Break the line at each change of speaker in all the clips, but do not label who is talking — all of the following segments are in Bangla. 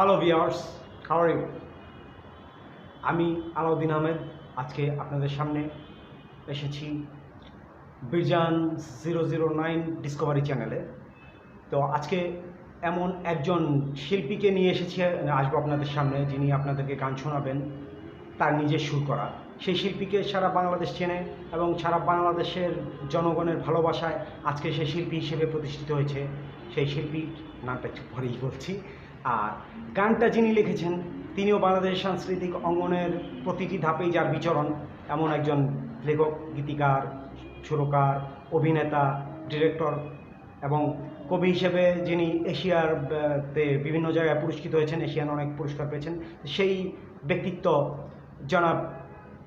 হ্যালো ভিওর্স হাউ ইউ আমি আলাউদ্দিন আহমেদ। আজকে আপনাদের সামনে এসেছি Birjan zero zero nine discovery চ্যানেলে তো আজকে এমন একজন শিল্পীকে নিয়ে এসেছি আসব আপনাদের সামনে, যিনি আপনাদেরকে গান শোনাবেন, তার নিজের সুর করা। সেই শিল্পীকে সারা বাংলাদেশ চেনে এবং সারা বাংলাদেশের জনগণের ভালোবাসায় আজকে সেই শিল্পী হিসেবে প্রতিষ্ঠিত হয়েছে। সেই শিল্পীর নামটা একটু পরেই বলছি। আর গানটা যিনি লিখেছেন, তিনিও বাংলাদেশ সাংস্কৃতিক অঙ্গনের প্রতিটি ধাপেই যার বিচরণ। এমন একজন লেখক, গীতিকার, সুরকার, অভিনেতা, ডিরেক্টর এবং কবি হিসেবে যিনি এশিয়ার তে বিভিন্ন জায়গায় পুরস্কৃত হয়েছেন, এশিয়ান অনেক পুরস্কার পেয়েছেন, সেই ব্যক্তিত্ব জনাব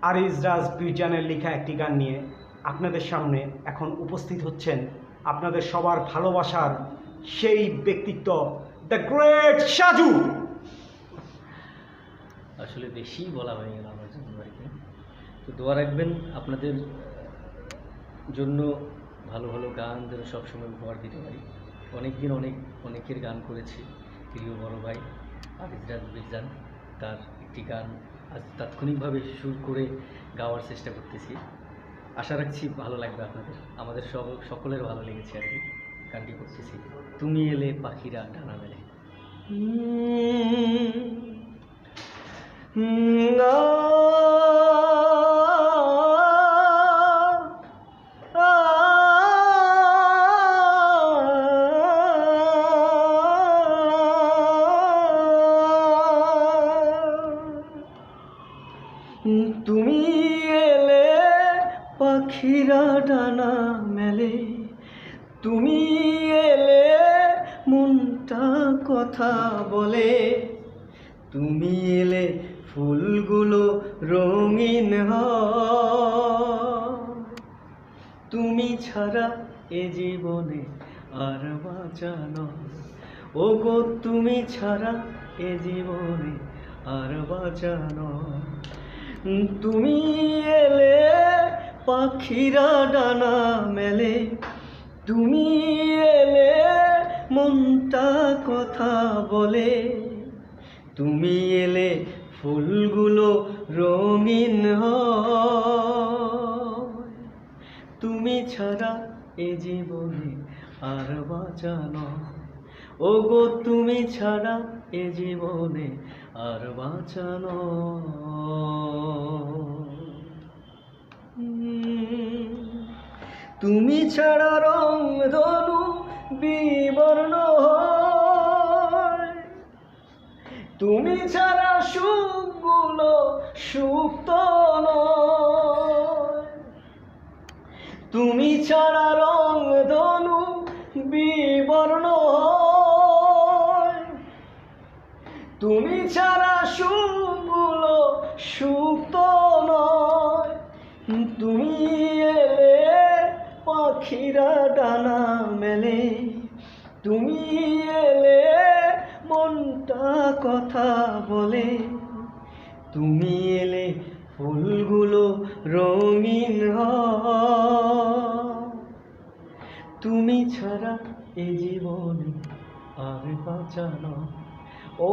আরিজ রাজ বিরজানের লেখা একটি গান নিয়ে আপনাদের সামনে এখন উপস্থিত হচ্ছেন। আপনাদের সবার ভালোবাসার সেই ব্যক্তিত্ব দ্য গ্রেট সাজু
আসলে বেশি বলা হয়ে গেল আমার জন্য আর কি। তো দোয়া রাখবেন আপনাদের জন্য ভালো ভালো গান যেন সবসময় উপহার দিতে পারি। অনেক দিন অনেক, অনেকের গান করেছি, প্রিয় বড় ভাই আবিজরাজ বিরজান তার একটি গান আজ তাৎক্ষণিকভাবে সুর করে গাওয়ার চেষ্টা করতেছি। আশা রাখছি ভালো লাগবে আপনাদের। আমাদের সব, সকলের ভালো লেগেছে আর কি। গানটি করতেছি। তুমি এলে পাখিরা ডানা মেলে। তুমি এলে পাখিরা ডানা মেলে তুমি এলে মনটা কথা বলে, তুমি এলে ফুলগুলো রঙিন তুমি ছাড়া এ জীবনে আর বাঁচানো ও গো তুমি ছাড়া এ জীবনে আর বাঁচানো তুমি এলে পাখিরা ডানা মেলে, তুমি এলে মনটা কথা বলে? তুমি এলে ফুলগুলো রঙিন তুমি ছাড়া এ জীবনে আর বাঁচানো ও গো তুমি ছাড়া এ জীবনে আর বাঁচানো তুমি ছাড়া রং ধনু বিবর্ণ তুমি ছাড়া সুখগুলো সুপ্ত তুমি ছাড়া রং ধনু বিবর্ণ তুমি ছাড়া সুখগুলো সুপ্ত নয়। তুমি এলে পাখিরা ডানা মেলে। তুমি এলে মনটা কথা বলে। তুমি এলে ফুলগুলো রঙিন তুমি ছাড়া এ জীবনে আর বাঁচানো।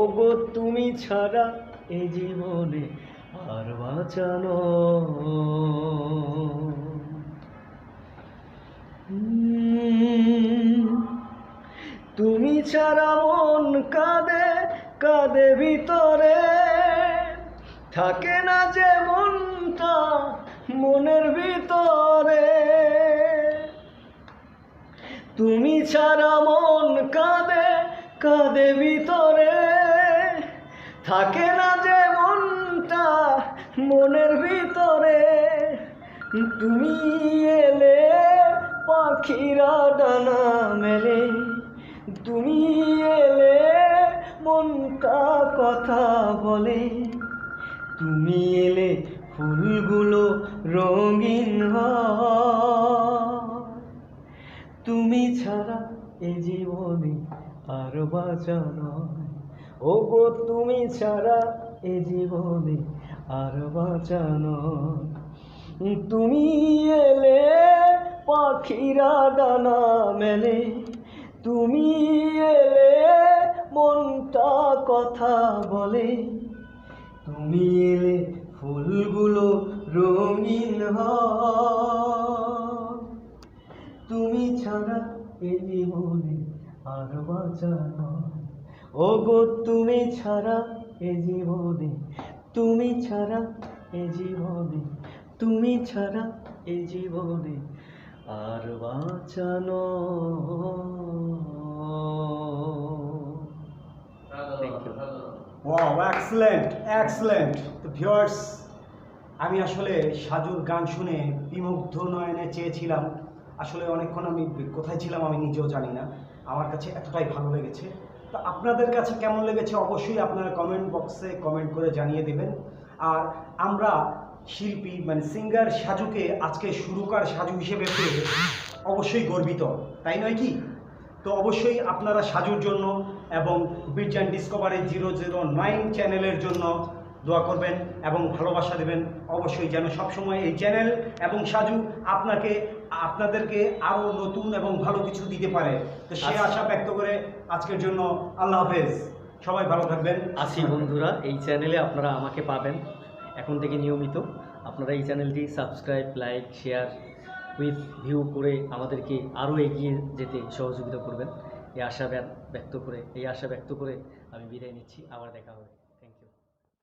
গো তুমি ছাড়া এ জীবনে আর বাঁচানো। তুমি ছাড়া মন কাঁদে কাঁদে ভিতরে। থাকে না যে মনটা মনের ভিতরে। তুমি ছাড়া মন কাঁদে কাঁদে ভিতরে। থাকে না যে মনটা মনের ভিতরে। তুমি এলে পাখিরা ডানা মেলে। তুমি এলে মনটা কথা বলে। তুমি এলে ফুলগুলো রঙিন তুমি ছাড়া এ জীবনে আর বাঁচানো ও গো তুমি ছাড়া এ জীবনে আর বাঁচানো তুমি এলে পাখিরা ডানা মেলে। তুমি এলে মনটা কথা বলে। তুমি এলে ফুলগুলো রঙিন তুমি ছাড়া এ জীবনে আর বাঁচা ও গো তুমি ছাড়া এ জীবনে, তুমি ছাড়া এ জীবনে, তুমি ছাড়া এ জীবনে আর বাঁচানো। Thank you.
Wow excellent excellent তো ভিউয়ার্স আমি আসলে সাজুর গান শুনে বিমুগ্ধ নয়নে চেয়েছিলাম। আসলে অনেকক্ষণ আমি কোথায় ছিলাম আমি নিজেও জানি না। আমার কাছে এতটাই ভালো লেগেছে। তো আপনাদের কাছে কেমন লেগেছে অবশ্যই আপনারা কমেন্ট বক্সে কমেন্ট করে জানিয়ে দেবেন। আর আমরা শিল্পী মানে সিঙ্গার সাজুকে আজকে সুরকার সাজু হিসেবে পেয়ে অবশ্যই গর্বিত তাই নয় কি? তো অবশ্যই আপনারা সাজুর জন্য এবং বিরজান ডিসকভারি জিরো জিরো নাইন চ্যানেলের জন্য দোয়া করবেন এবং ভালোবাসা দেবেন। অবশ্যই যেন সবসময় এই চ্যানেল এবং সাজু আপনাকে আপনাদেরকে আরও নতুন এবং ভালো কিছু দিতে পারে। তো সে
আচ্ছা।
আশা ব্যক্ত করে আজকের জন্য আল্লাহ হাফেজ। সবাই ভালো থাকবেন।
আছি বন্ধুরা এই চ্যানেলে আপনারা আমাকে পাবেন। এখন থেকে নিয়মিত আপনারা এই চ্যানেলটি subscribe like share with view করে আমাদেরকে আরও এগিয়ে যেতে সহযোগিতা করবেন। এই আশা ব্যক্ত করে, এই আশা ব্যক্ত করে আমি বিদায় নিচ্ছি। আবার দেখা হবে।